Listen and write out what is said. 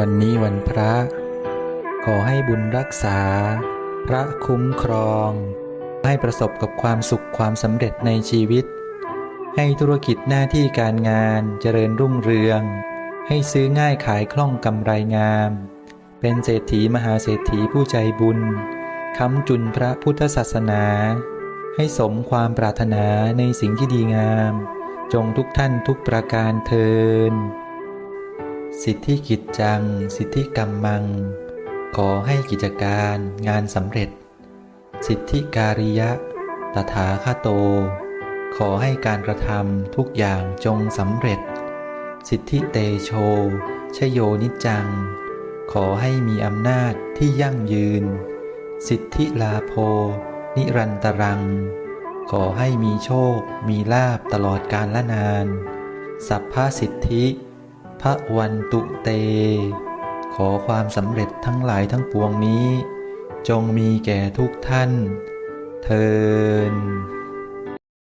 วันนี้วันพระ ขอให้บุญรักษา พระคุ้มครอง ให้ประสบกับความสุขความสำเร็จในชีวิต ให้ธุรกิจหน้าที่การงานเจริญรุ่งเรือง ให้ซื้อง่ายขายคล่องกำไรงาม เป็นเศรษฐีมหาเศรษฐีผู้ใจบุญค้ำจุนพระพุทธศาสนา ให้สมความปรารถนาในสิ่งที่ดีงาม จงทุกท่านทุกประการเทิน สิทธิกิจจัง สิทธิกรรมมัง ขอให้กิจการงานสำเร็จ สิทธิการิยะ ตถาคโต ขอให้การกระทำทุกอย่างจงสำเร็จ สิทธิเตโช ชโยนิจัง ขอให้มีอำนาจที่ยั่งยืน สิทธิลาโภนิรันตรัง ขอให้มีโชค มีลาบตลอดกาลละนาน สัพพสิทธิ พระวันตุเต ขอความสำเร็จทั้งหลายทั้งปวงนี้ จงมีแก่ทุกท่าน เทิน